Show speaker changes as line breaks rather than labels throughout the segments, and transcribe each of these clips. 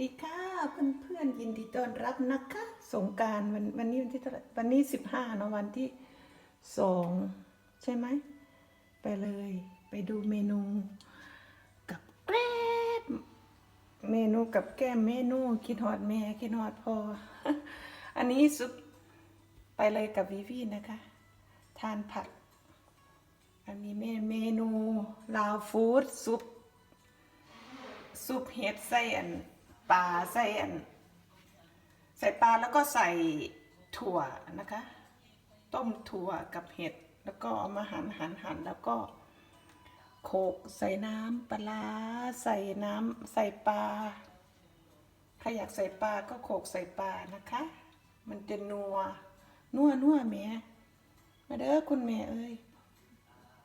ดีค่ะเพื่อนเพื่อนๆยินดีต้อนรับนะคะสงการวันวันนี้วันที่เท่าไหร่วันนี้สิบห้าเนอะวันที่สองใช่ไหมไปเลยไปดูเมนูกับแกล้มเมนูกับแก้มเมนูคิดฮอดแม่คิดฮอดพอ อันนี้ซุปไปเลยกับวิวีนะคะ ทานผักอันนี้เมนูลาวฟู้ดซุปซุปเห็ดใส่อัน ปลาใส่อันใส่ปลาแล้วก็ใส่ถั่วนะคะ ต้มถั่วกับเห็ดแล้วก็เอามาหั่นหั่นหั่นแล้วก็โขลกใส่น้ำปลาใส่น้ำใส่ปลาใครอยากใส่ปลาก็โขลกใส่ปลานะคะ มันจะนัวนัวนัวแม่มาเด้อคุณแม่เอ้ย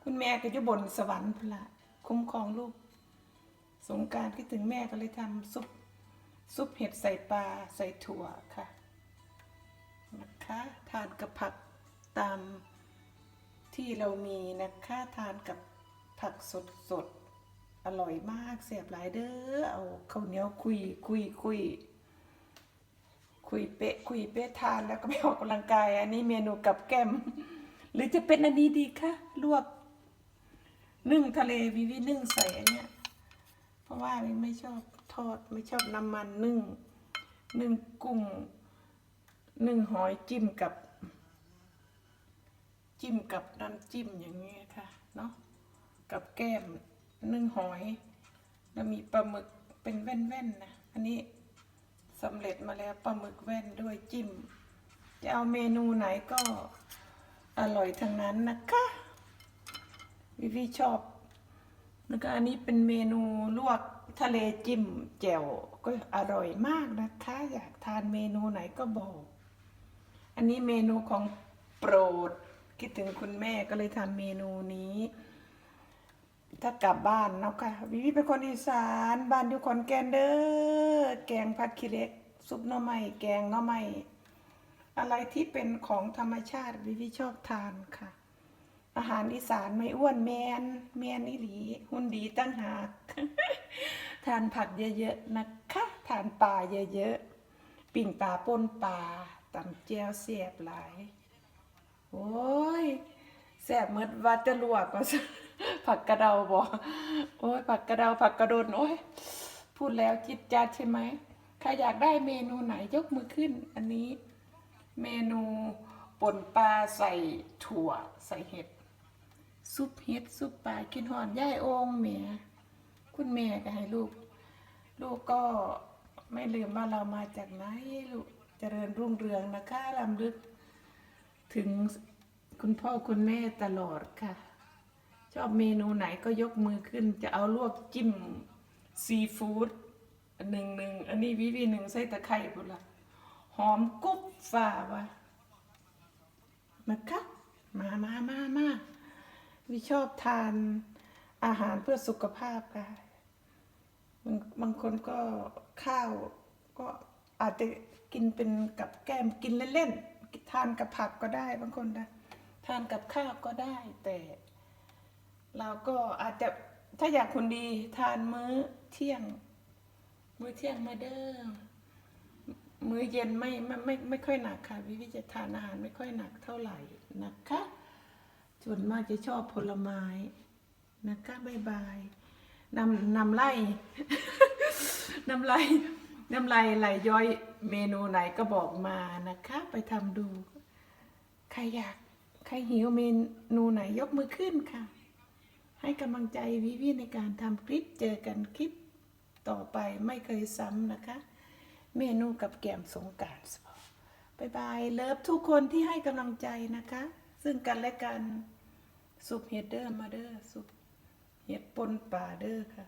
คุณแม่ก็อยู่บนสวรรค์พละคุ้มครองลูก สงการคิดถึงแม่ก็เลยทำซุป ซุปเห็ดใส่ปลาใส่ถั่วค่ะนะคะทานกับผักตามที่เรามีนะคะทานกับผักสดสดอร่อยมากเสียบหลายเด้อเอาข้าวเหนียวคุยคุยคุยคุยเป๊ะคุยเป๊ะทานแล้วก็ไปออกกำลังกาย อันนี้เมนูกับแก้ม หรือจะเป็นอันนี้ดีคะลวกนึ่งทะเลวิวินึ่งใส่อันเนี้ยเพราะว่าไม่ชอบ ทอดไม่ชอบน้ำมันนึ่งนึ่งกุ้งนึ่งหอยจิ้มกับ จิ้มกับน้ำจิ้มอย่างนี้ยค่ะเนาะกับแก้มนึ่งหอย แล้วมีปลาหมึกเป็นแว่นๆนะอันนี้สำเร็จมาแล้วปลาหมึกแว่นด้วยจิ้ม จะเอาเมนูไหนก็อร่อยทั้งนั้นนะคะวิวีชอบ แล้วก็อันนี้เป็นเมนูลวกทะเลจิ้มแจ่วก็อร่อยมากนะคะ อยากทานเมนูไหนก็บอก อันนี้เมนูของโปรด คิดถึงคุณแม่ก็เลยทำเมนูนี้ ถ้ากลับบ้านเนาะค่ะวิวิเป็นคนอีสานบ้านอยู่ขอนแก่นเด้อแกงผัดขี้เล็กซุปหน่อไม้แกงหน่อไม้อะไรที่เป็นของธรรมชาติวิวิชอบทานค่ะ อาหารอีสานไม่อ้วนแมนแมนอีหลีหุ่นดีตั้งหากทานผักเยอะๆนะคะทานปลาเยอะๆปิ่งปลาป่นปลาตำแจวเสียบหลายโอ้ยแสบเมดว่าจะลวกก็ผักกระเดาบอกโอ้ยผักกระเดาผักกระโดนโอ้ยพูดแล้วจิตจัดใช่ไหมใครอยากได้เมนูไหนยกมือขึ้น อันนี้ เมนูป่นปลาใส่ถั่วใส่เห็ด ซุปเห็ดซุปปลากินหอนย่ายองเมียคุณแม่ก็ให้ลูก ลูกก็ไม่ลืมว่าเรามาจากไหนลูกเจริญรุ่งเรืองนะคะลำลึก ถึงคุณพ่อคุณแม่ตลอดค่ะ ชอบเมนูไหนก็ยกมือขึ้น จะเอาลวกจิ้มซีฟู้ดหนึ่งหนึ่งอันนี้วิวีหนึ่งใส่ตะไคร้พุ่นละหอมกุ๊บฝ่าวะนะคะมามามามา วิชอบทานอาหารเพื่อสุขภาพค่ะบางบางคนก็ข้าวก็อาจจะกินเป็นกับแก้มกินเล่นๆทานกับผักก็ได้บางคนนะทานกับข้าวก็ได้แต่ เราก็อาจจะถ้าอยากคนดีทานมื้อเที่ยง มื้อเที่ยงมาเด้อมื้อเย็นไม่ไม่ไม่ไม่ค่อยหนักค่ะวิวิจะทานอาหารไม่ค่อยหนักเท่าไหร่นะคะ ส่วนมากจะชอบผลไม้นะคะบ๊ายบายนำนำไล่น้ำลายน้ำลายไหลย้อยเมนูไหนก็บอกมานะคะ ไปทำดู ใครอยากใครหิวเมนูไหนยกมือขึ้นค่ะ ให้กำลังใจวิวีในการทำคลิปเจอกันคลิปต่อไปไม่เคยซ้ำนะคะ เมนูกับแกมสงการสปบายบายเลิฟทุกคนที่ให้กำลังใจนะคะ ซึ่งกันและกัน สุปเฮดเดอร์มาเดอร์สุปเห็ดปนป่าเดอร์ค่ะ